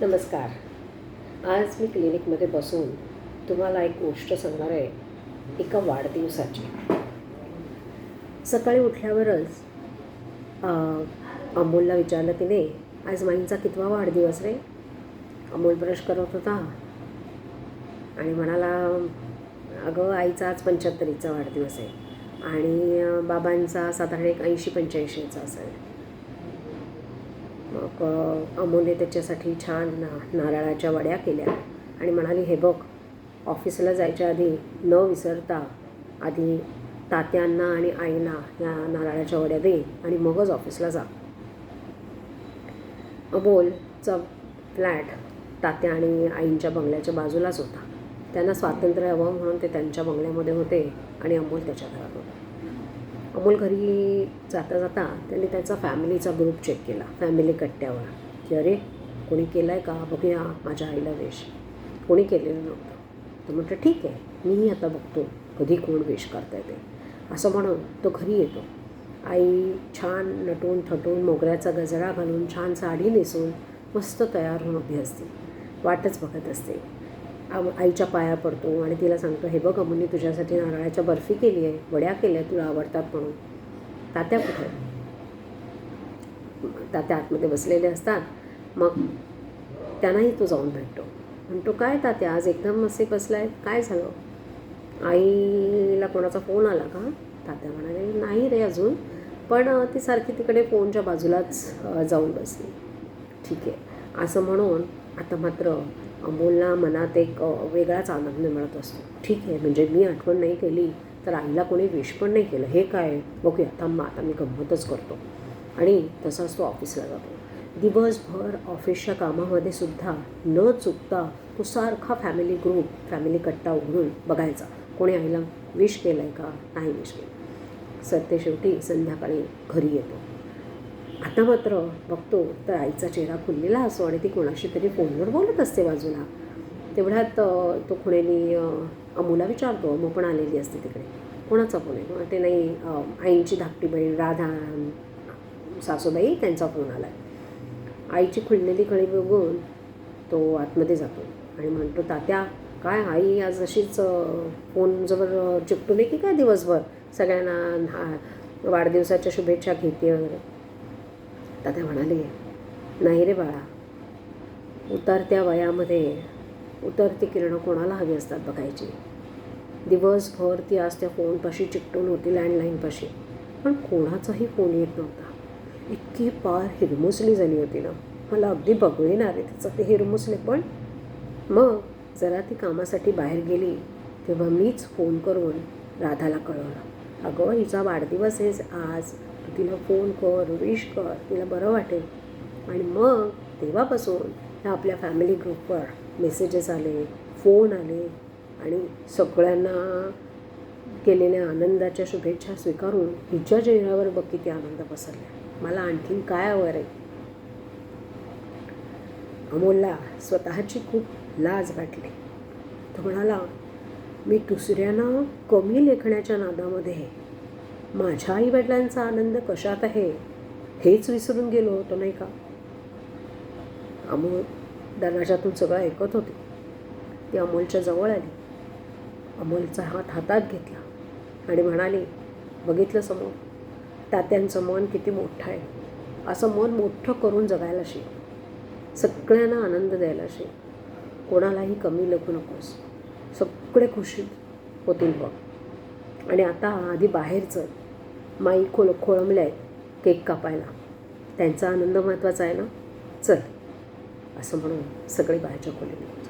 नमस्कार. आज मी क्लिनिकमध्ये बसून तुम्हाला एक गोष्ट सांगणार आहे. एका वाढदिवसाची. सकाळी उठल्यावरच अमोलला विचारलं तिने आज माईंचा कितवा वाढदिवस रे? अमोल ब्रश करत होता. आणि म्हणाला अगं आईचा आज पंच्याहत्तरीचा वाढदिवस आहे. आणि बाबांचा साधारण एक ऐंशी पंच्याऐंशीचा असेल. मग अमोलने त्याच्यासाठी छान ना नारळाच्या वड्या केल्या आणि म्हणाली हे बघ ऑफिसला जायच्या आधी न विसरता आधी तात्यांना आणि आईना या नारळाच्या वड्या दे आणि मगच ऑफिसला जा. अमोलचा फ्लॅट तात्या आणि आईंच्या बंगल्याच्या बाजूलाच होता. त्यांना स्वातंत्र्य हवं म्हणून ते त्यांच्या बंगल्यामध्ये होते आणि अमोल त्याच्या घरात होता. अमोल घरी जाता जाता त्यांनी त्याचा फॅमिलीचा ग्रुप चेक केला. फॅमिली कट्ट्यावर. की अरे कोणी केलं आहे का? बघूया माझ्या आईला वेश. कोणी केलेलं नव्हतं. तर म्हटलं ठीक आहे. मीही आता बघतो कधी कोण वेश करता येते असं म्हणून तो घरी येतो. आई छान नटून थटून मोगऱ्याचा गजरा घालून छान साडी नेसून मस्त तयार होऊन उभी असते. वाटच बघत असते. आईच्या पाया पडतो आणि तिला सांगतो हे बघ अमुनी तुझ्यासाठी नारळाच्या बर्फी केली आहे वड्या केल्या तुला आवडतात म्हणून. तात्या कुठे तात्या आतमध्ये बसलेले असतात. मग त्यांनाही तो जाऊन भेटतो. म्हणतो काय तात्या आज एकदम असे बसलाय? काय झालं? आईला कोणाचा फोन आला का? तात्या म्हणाले नाही रे अजून पण ती सारखी तिकडे फोनच्या बाजूलाच जाऊन बसली. ठीक आहे. असं म्हणून आता मात्र अमोलला मनात एक वेगळाच आनंद मिळत असतो. ठीक आहे म्हणजे मी आठवण नाही केली तर आईला कोणी विश पण नाही केलं. हे काय? बघूया. थांबा आता मी गंमतच करतो. आणि तसाच तो ऑफिसला जातो. दिवसभर ऑफिसच्या कामामध्ये सुद्धा न चुकता तो सारखा फॅमिली ग्रुप फॅमिली कट्टा उघडून बघायचा. कोणी आईला विश केलं आहे का? नाही विश केलं. सत्य शेवटी संध्याकाळी घरी येतो. आता मात्र बघतो तर आईचा चेहरा खुललेला असो आणि ती कोणाशी तरी फोनवर बोलत असते बाजूला. तेवढ्यात तो खुणेनी अमूला विचारतो. अमू पण आलेली असते तिकडे. कोणाचा फोन आहे? ते नाही आईची धाकटी बहीण राधा सासूबाई त्यांचा फोन आला आईची खुललेली कळी बघून तो आतमध्ये जातो आणि म्हणतो तात्या काय आई आज अशीच फोनजवळ चिकटून आहे की काय दिवसभर? सगळ्यांना वाढदिवसाच्या शुभेच्छा घेते वगैरे. तात्या म्हणाले नाही रे बाळा. उतरत्या वयामध्ये उतरती किरणं कोणाला हवी असतात बघायची? दिवसभर ती आज त्या फोनपाशी चिकटून होती लँडलाईनपाशी पण कोणाचाही फोन येत नव्हता. इतकी पार हिरमुसली झाली होती ना. मला अगदी बघू येणार आहे तिचं ते हिरमुसले पण मग जरा ती कामासाठी बाहेर गेली तेव्हा मीच फोन करून राधाला कळवलं. अगं हिचा वाढदिवस आहे आज. तू तिला फोन कर विश कर. तिला बरं वाटेल. आणि मग तेव्हापासून ह्या आपल्या फॅमिली ग्रुपवर मेसेजेस आले फोन आले. आणि सगळ्यांना केलेल्या आनंदाच्या शुभेच्छा स्वीकारून हिच्या चेहऱ्यावर बघ किती आनंद पसरला. मला आणखीन काय हवं रे? अमोलला स्वतःची खूप लाज वाटली. तो म्हणाला मी दुसऱ्यांना कमी लेखण्याच्या नादामध्ये माझ्या आईवडिलांचा आनंद कशात आहे हेच विसरून गेलो होतो नाही का? अमोल दरवाजातून सगळं ऐकत होते. ती अमोलच्या जवळ आली. अमोलचा हात हातात घेतला आणि म्हणाली बघितलं समोर. तात्यांचं मन किती मोठं आहे. असं मन मोठं करून जगायला शिक सगळ्यांना आनंद द्यायला शिक कोणालाही कमी लगू नकोस. सगळे खुशी होतील बघ. आणि आता आधी बाहेरचं माई खोल खोळंबल्या आहेत केक कापायला. त्यांचा आनंद महत्त्वाचा आहे ना? चल असं म्हणून सगळे बाहेरच्या खोलीत